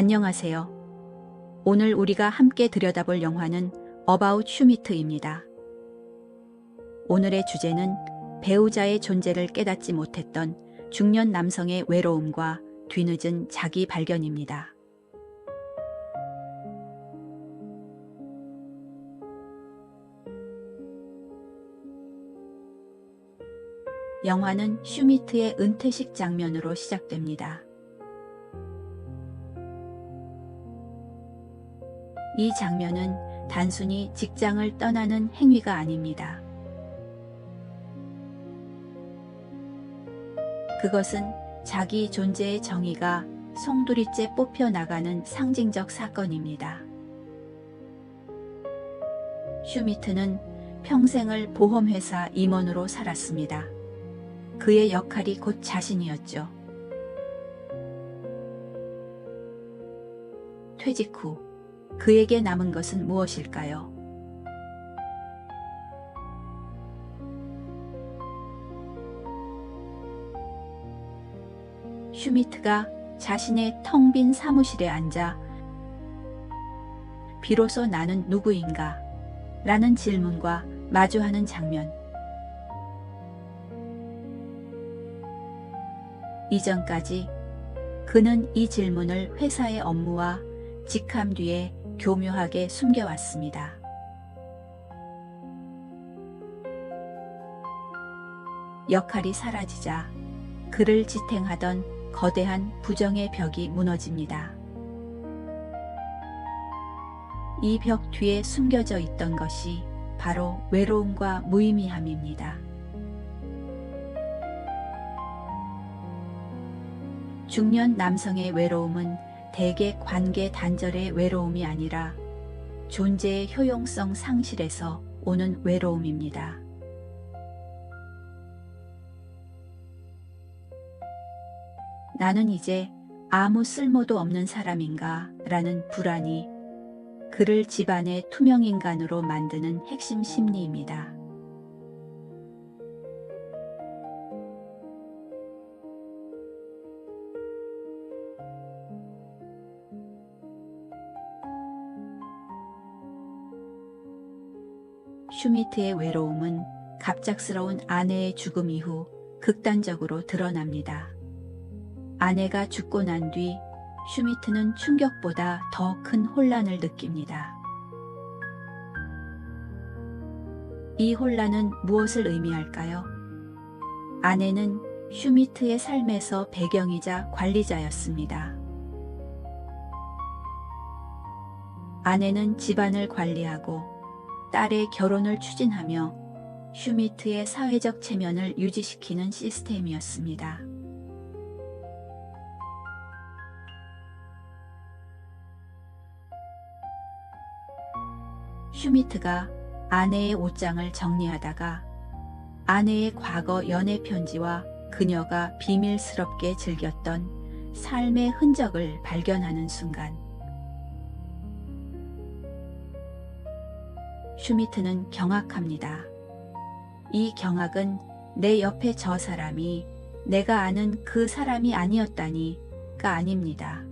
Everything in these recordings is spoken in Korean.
안녕하세요. 오늘 우리가 함께 들여다볼 영화는 어바웃 슈미트입니다. 오늘의 주제는 배우자의 존재를 깨닫지 못했던 중년 남성의 외로움과 뒤늦은 자기 발견입니다. 영화는 슈미트의 은퇴식 장면으로 시작됩니다. 이 장면은 단순히 직장을 떠나는 행위가 아닙니다. 그것은 자기 존재의 정의가 송두리째 뽑혀 나가는 상징적 사건입니다. 슈미트는 평생을 보험회사 임원으로 살았습니다. 그의 역할이 곧 자신이었죠. 퇴직 후 그에게 남은 것은 무엇일까요? 슈미트가 자신의 텅 빈 사무실에 앉아 비로소 나는 누구인가? 라는 질문과 마주하는 장면. 이전까지 그는 이 질문을 회사의 업무와 직함 뒤에 교묘하게 숨겨왔습니다. 역할이 사라지자 그를 지탱하던 거대한 부정의 벽이 무너집니다. 이 벽 뒤에 숨겨져 있던 것이 바로 외로움과 무의미함입니다. 중년 남성의 외로움은 대개 관계 단절의 외로움이 아니라 존재의 효용성 상실에서 오는 외로움입니다. 나는 이제 아무 쓸모도 없는 사람인가 라는 불안이 그를 집안의 투명인간으로 만드는 핵심 심리입니다. 슈미트의 외로움은 갑작스러운 아내의 죽음 이후 극단적으로 드러납니다. 아내가 죽고 난 뒤 슈미트는 충격보다 더 큰 혼란을 느낍니다. 이 혼란은 무엇을 의미할까요? 아내는 슈미트의 삶에서 배경이자 관리자였습니다. 아내는 집안을 관리하고 딸의 결혼을 추진하며 슈미트의 사회적 체면을 유지시키는 시스템이었습니다. 슈미트가 아내의 옷장을 정리하다가 아내의 과거 연애 편지와 그녀가 비밀스럽게 즐겼던 삶의 흔적을 발견하는 순간 슈미트는 경악합니다. 이 경악은 내 옆에 저 사람이 내가 아는 그 사람이 아니었다니가 아닙니다.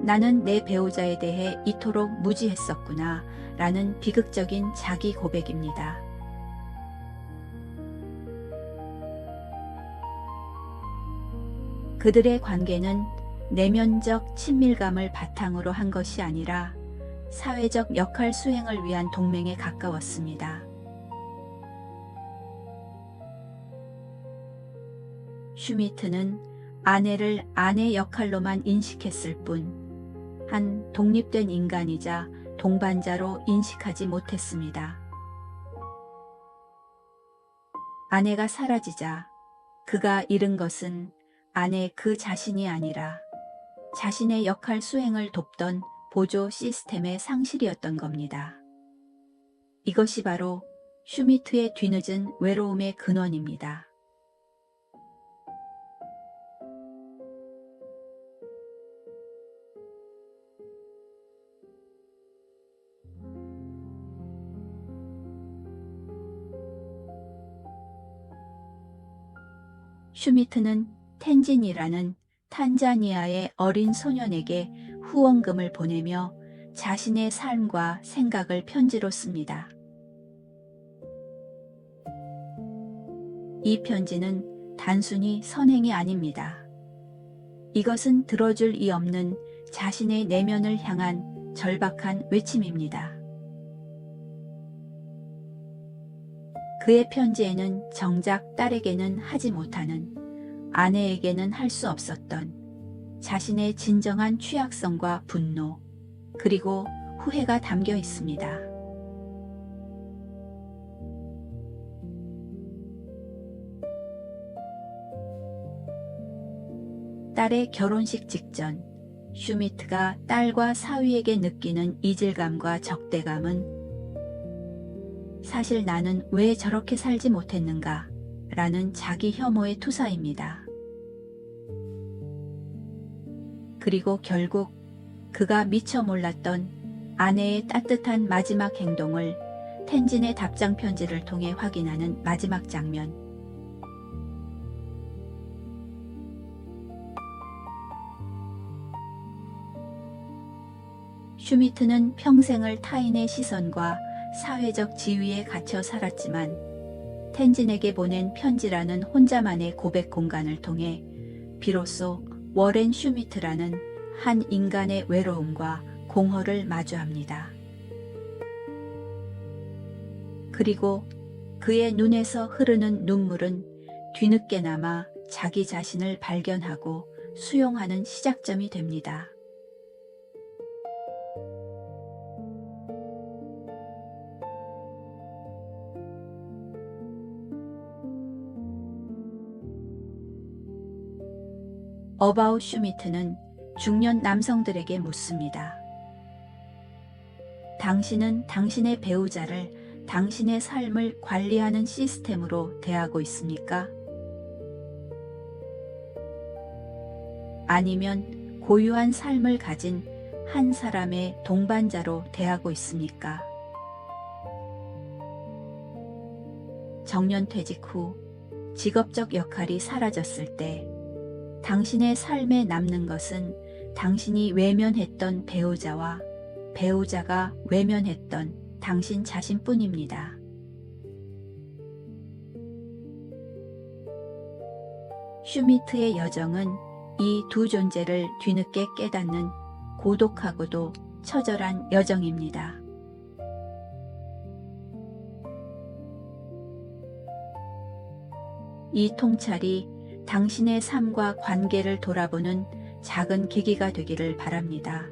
나는 내 배우자에 대해 이토록 무지했었구나 라는 비극적인 자기 고백입니다. 그들의 관계는 내면적 친밀감을 바탕으로 한 것이 아니라 사회적 역할 수행을 위한 동맹에 가까웠습니다. 슈미트는 아내를 아내 역할로만 인식했을 뿐 한 독립된 인간이자 동반자로 인식하지 못했습니다. 아내가 사라지자 그가 잃은 것은 아내 그 자신이 아니라 자신의 역할 수행을 돕던 보조 시스템의 상실이었던 겁니다. 이것이 바로 슈미트의 뒤늦은 외로움의 근원입니다. 슈미트는 텐진이라는 탄자니아의 어린 소년에게 후원금을 보내며 자신의 삶과 생각을 편지로 씁니다. 이 편지는 단순히 선행이 아닙니다. 이것은 들어줄 이 없는 자신의 내면을 향한 절박한 외침입니다. 그의 편지에는 정작 딸에게는 하지 못하는 아내에게는 할 수 없었던 자신의 진정한 취약성과 분노, 그리고 후회가 담겨 있습니다. 딸의 결혼식 직전, 슈미트가 딸과 사위에게 느끼는 이질감과 적대감은 사실 나는 왜 저렇게 살지 못했는가 라는 자기 혐오의 투사입니다. 그리고 결국 그가 미처 몰랐던 아내의 따뜻한 마지막 행동을 텐진의 답장 편지를 통해 확인하는 마지막 장면. 슈미트는 평생을 타인의 시선과 사회적 지위에 갇혀 살았지만 텐진에게 보낸 편지라는 혼자만의 고백 공간을 통해 비로소 워렌 슈미트라는 한 인간의 외로움과 공허를 마주합니다. 그리고 그의 눈에서 흐르는 눈물은 뒤늦게나마 자기 자신을 발견하고 수용하는 시작점이 됩니다. 어바웃 슈미트는 중년 남성들에게 묻습니다. 당신은 당신의 배우자를 당신의 삶을 관리하는 시스템으로 대하고 있습니까? 아니면 고유한 삶을 가진 한 사람의 동반자로 대하고 있습니까? 정년 퇴직 후 직업적 역할이 사라졌을 때 당신의 삶에 남는 것은 당신이 외면했던 배우자와 배우자가 외면했던 당신 자신뿐입니다. 슈미트의 여정은 이 두 존재를 뒤늦게 깨닫는 고독하고도 처절한 여정입니다. 이 통찰이 당신의 삶과 관계를 돌아보는 작은 계기가 되기를 바랍니다.